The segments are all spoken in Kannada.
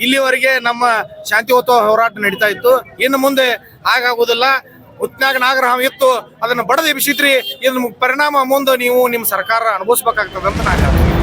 ಇಲ್ಲಿವರೆಗೆ ನಮ್ಮ ಶಾಂತಿಯುತ ಹೋರಾಟ ನಡೀತಾ ಇತ್ತು. ಇನ್ನು ಮುಂದೆ ಹಾಗಾಗುವುದಿಲ್ಲ. ಉತ್ನಾಗ ನಾಗರಹಾವ ಇತ್ತು. ಅದನ್ನು ಬಡದು ಬಿಸಿತ್ರಿ. ಇದನ್ನು ಪರಿಣಾಮ ಮುಂದೆ ನೀವು ನಿಮ್ಮ ಸರ್ಕಾರ ಅನುಭವಿಸ್ಬೇಕಾಗ್ತದೆ ಅಂತ ನಾನು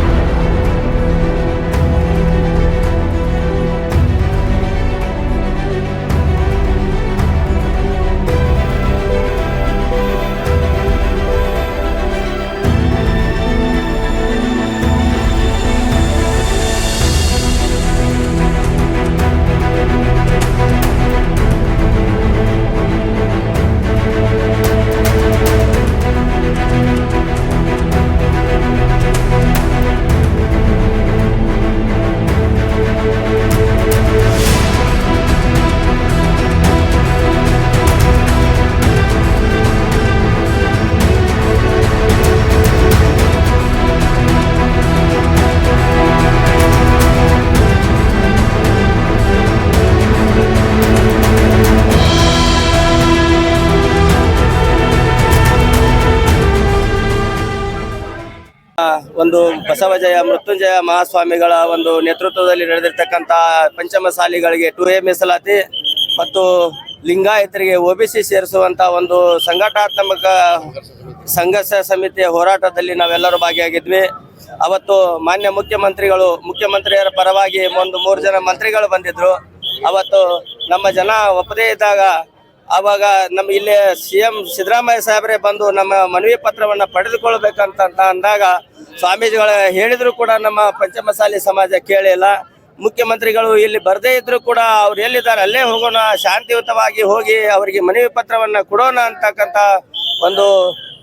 ಒಂದು ಬಸವಜಯ, ಮೃತ್ಯುಂಜಯ ಮಹಾಸ್ವಾಮಿಗಳ ಒಂದು ನೇತೃತ್ವದಲ್ಲಿ ನಡೆದಿರ್ತಕ್ಕಂಥ ಪಂಚಮಸಾಲಿಗಳಿಗೆ ಟು ಎ ಮೀಸಲಾತಿ ಮತ್ತು ಲಿಂಗಾಯತರಿಗೆ ಒ ಬಿ ಸಿ ಸೇರಿಸುವಂತ ಒಂದು ಸಂಘಟನಾತ್ಮಕ ಸಂಘರ್ಷ ಸಮಿತಿಯ ಹೋರಾಟದಲ್ಲಿ ನಾವೆಲ್ಲರೂ ಭಾಗಿಯಾಗಿದ್ವಿ. ಅವತ್ತು ಮಾನ್ಯ ಮುಖ್ಯಮಂತ್ರಿಗಳು, ಮುಖ್ಯಮಂತ್ರಿಯರ ಪರವಾಗಿ ಒಂದು ಮೂರು ಜನ ಮಂತ್ರಿಗಳು ಬಂದಿದ್ರು. ಅವತ್ತು ನಮ್ಮ ಜನ ಒಪ್ಪದೇ ಇದ್ದಾಗ ಅವಾಗ ನಮ್ಮ ಇಲ್ಲಿ ಸಿ ಎಂ ಸಿದ್ದರಾಮಯ್ಯ ಸಾಹೇಬ್ರೆ ಬಂದು ನಮ್ಮ ಮನವಿ ಪತ್ರವನ್ನ ಪಡೆದುಕೊಳ್ಬೇಕಂತ ಅಂದಾಗ ಸ್ವಾಮೀಜಿಗಳು ಹೇಳಿದ್ರು ಕೂಡ ನಮ್ಮ ಪಂಚಮಸಾಲಿ ಸಮಾಜ ಕೇಳಿಲ್ಲ. ಮುಖ್ಯಮಂತ್ರಿಗಳು ಇಲ್ಲಿ ಬರದೇ ಇದ್ರು ಕೂಡ ಅವ್ರು ಎಲ್ಲಿದ್ದಾರೆ ಅಲ್ಲೇ ಹೋಗೋಣ, ಶಾಂತಿಯುತವಾಗಿ ಹೋಗಿ ಅವರಿಗೆ ಮನವಿ ಪತ್ರವನ್ನ ಕೊಡೋಣ ಅಂತಕ್ಕಂಥ ಒಂದು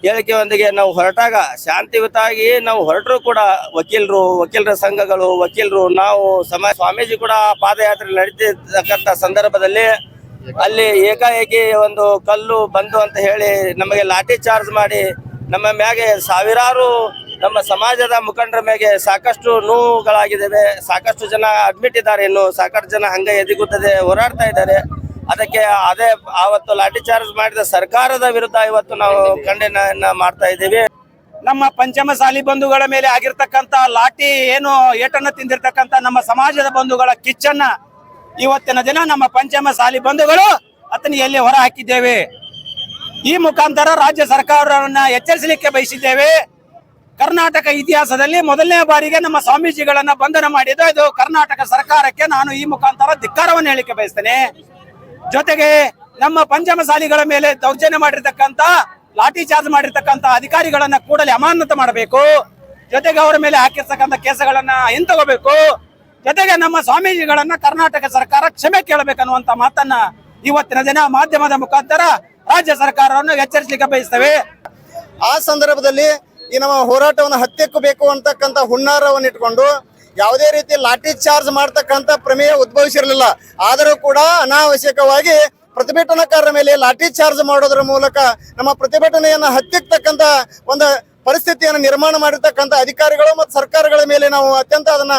ಹೇಳಿಕೆಯೊಂದಿಗೆ ನಾವು ಹೊರಟಾಗ ಶಾಂತಿಯುತವಾಗಿ ನಾವು ಹೊರಟರು ಕೂಡ ವಕೀಲರು, ವಕೀಲರ ಸಂಘಗಳು, ವಕೀಲರು, ನಾವು ಸಮಾಜ ಸ್ವಾಮೀಜಿ ಕೂಡ ಪಾದಯಾತ್ರೆ ನಡೀತಿರ್ತಕ್ಕಂಥ ಸಂದರ್ಭದಲ್ಲಿ ಅಲ್ಲಿ ಏಕಾಏಕಿ ಒಂದು ಕಲ್ಲು ಬಂದು ಅಂತ ಹೇಳಿ ನಮಗೆ ಲಾಠಿ ಚಾರ್ಜ್ ಮಾಡಿ ನಮ್ಮ ಮ್ಯಾಗೆ ಸಾವಿರಾರು ನಮ್ಮ ಸಮಾಜದ ಮುಖಂಡರ ಮ್ಯಾಗೆ ಸಾಕಷ್ಟು ನೋವುಗಳಾಗಿದ್ದಾವೆ. ಸಾಕಷ್ಟು ಜನ ಅಡ್ಮಿಟ್ ಇದ್ದಾರೆ ಇನ್ನು. ಸಾಕಷ್ಟು ಜನ ಹಂಗೆ ಎದಿಗುತ್ತದೆ, ಹೋರಾಡ್ತಾ ಇದ್ದಾರೆ. ಅದಕ್ಕೆ ಅದೇ ಆವತ್ತು ಲಾಠಿ ಚಾರ್ಜ್ ಮಾಡಿದ ಸರ್ಕಾರದ ವಿರುದ್ಧ ಇವತ್ತು ನಾವು ಖಂಡನೆಯನ್ನ ಮಾಡ್ತಾ ಇದ್ದೀವಿ. ನಮ್ಮ ಪಂಚಮಸಾಲಿ ಬಂಧುಗಳ ಮೇಲೆ ಆಗಿರ್ತಕ್ಕಂತ ಲಾಠಿ ಏನು ಏಟನ್ನು ತಿಂದಿರ್ತಕ್ಕಂತ ನಮ್ಮ ಸಮಾಜದ ಬಂಧುಗಳ ಕಿಚ್ಚನ್ನ ಇವತ್ತಿನ ದಿನ ನಮ್ಮ ಪಂಚಮ ಸಾಲಿ ಬಂಧುಗಳು ಅತನ ಎಲ್ಲಿ ಹೊರ ಹಾಕಿದ್ದೇವೆ? ಈ ಮುಖಾಂತರ ರಾಜ್ಯ ಸರ್ಕಾರವನ್ನ ಎಚ್ಚರಿಸಲಿಕ್ಕೆ ಬಯಸಿದ್ದೇವೆ. ಕರ್ನಾಟಕ ಇತಿಹಾಸದಲ್ಲಿ ಮೊದಲನೇ ಬಾರಿಗೆ ನಮ್ಮ ಸ್ವಾಮೀಜಿಗಳನ್ನ ಬಂಧನ ಮಾಡಿದ್ದು ಇದು ಕರ್ನಾಟಕ ಸರ್ಕಾರಕ್ಕೆ ನಾನು ಈ ಮುಖಾಂತರ ಧಿಕ್ಕಾರವನ್ನು ಹೇಳಿಕೆ ಬಯಸ್ತೇನೆ. ಜೊತೆಗೆ ನಮ್ಮ ಪಂಚಮ ಸಾಲಿಗಳ ಮೇಲೆ ದೌರ್ಜನ್ಯ ಮಾಡಿರ್ತಕ್ಕಂತ ಲಾಠಿ ಚಾರ್ಜ್ ಮಾಡಿರ್ತಕ್ಕಂತ ಅಧಿಕಾರಿಗಳನ್ನ ಕೂಡಲೇ ಅಮಾನತು ಮಾಡಬೇಕು. ಜೊತೆಗೆ ಅವರ ಮೇಲೆ ಹಾಕಿರ್ತಕ್ಕಂಥ ಕೇಸುಗಳನ್ನ ಹಿಂತಗೋಬೇಕು. ಜೊತೆಗೆ ನಮ್ಮ ಸ್ವಾಮೀಜಿಗಳನ್ನ ಕರ್ನಾಟಕ ಸರ್ಕಾರ ಕ್ಷಮೆ ಕೇಳಬೇಕನ್ನುವಂತ ಮಾತನ್ನ ಇವತ್ತಿನ ದಿನ ಮಾಧ್ಯಮದ ಮುಖಾಂತರ ರಾಜ್ಯ ಸರ್ಕಾರವನ್ನು ಎಚ್ಚರಿಸಲಿಕ್ಕೆ ಬಯಸ್ತೇವೆ. ಆ ಸಂದರ್ಭದಲ್ಲಿ ಈ ನಮ್ಮ ಹೋರಾಟವನ್ನು ಹತ್ಯೆಕ್ಕಬೇಕು ಅಂತಕ್ಕಂಥ ಹುನ್ನಾರವನ್ನು ಇಟ್ಕೊಂಡು ಯಾವುದೇ ರೀತಿ ಲಾಠಿ ಚಾರ್ಜ್ ಮಾಡ್ತಕ್ಕಂಥ ಪ್ರಮೇಯ ಉದ್ಭವಿಸಿರಲಿಲ್ಲ. ಆದರೂ ಕೂಡ ಅನಾವಶ್ಯಕವಾಗಿ ಪ್ರತಿಭಟನಾಕಾರರ ಮೇಲೆ ಲಾಠಿ ಚಾರ್ಜ್ ಮಾಡೋದ್ರ ಮೂಲಕ ನಮ್ಮ ಪ್ರತಿಭಟನೆಯನ್ನು ಹತ್ತಿಕ್ಕತಕ್ಕಂಥ ಒಂದು ಪರಿಸ್ಥಿತಿಯನ್ನು ನಿರ್ಮಾಣ ಮಾಡಿರ್ತಕ್ಕಂಥ ಅಧಿಕಾರಿಗಳು ಮತ್ತು ಸರ್ಕಾರಗಳ ಮೇಲೆ ನಾವು ಅತ್ಯಂತ ಅದನ್ನ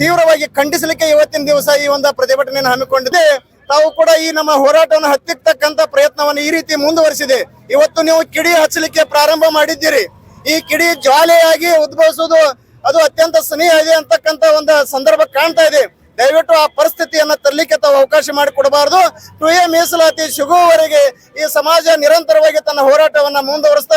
ತೀವ್ರವಾಗಿ ಖಂಡಿಸಲಿಕ್ಕೆ ಇವತ್ತಿನ ದಿವಸ ಈ ಒಂದು ಪ್ರತಿಭಟನೆಯನ್ನು ಹಮ್ಮಿಕೊಂಡಿದೆ. ತಾವು ಕೂಡ ಈ ನಮ್ಮ ಹೋರಾಟವನ್ನು ಹತ್ತಿರ್ತಕ್ಕಂಥ ಪ್ರಯತ್ನವನ್ನು ಈ ರೀತಿ ಮುಂದುವರಿಸಿದೆ. ಇವತ್ತು ನೀವು ಕಿಡಿ ಹಚ್ಚಲಿಕ್ಕೆ ಪ್ರಾರಂಭ ಮಾಡಿದ್ದೀರಿ. ಈ ಕಿಡಿ ಜ್ವಾಲೆಯಾಗಿ ಉದ್ಭವಿಸುವುದು ಅದು ಅತ್ಯಂತ ಸನಿಹ ಇದೆ ಅಂತಕ್ಕಂಥ ಒಂದು ಸಂದರ್ಭ ಕಾಣ್ತಾ ಇದೆ. ದಯವಿಟ್ಟು ಆ ಪರಿಸ್ಥಿತಿಯನ್ನ ತರಲಿಕ್ಕೆ ತಾವು ಅವಕಾಶ ಮಾಡಿಕೊಡಬಾರದು. ಟು ಎ ಮೀಸಲಾತಿ ಸಿಗುವವರೆಗೆ ಈ ಸಮಾಜ ನಿರಂತರವಾಗಿ ತನ್ನ ಹೋರಾಟವನ್ನ ಮುಂದುವರಿಸ್ತಾ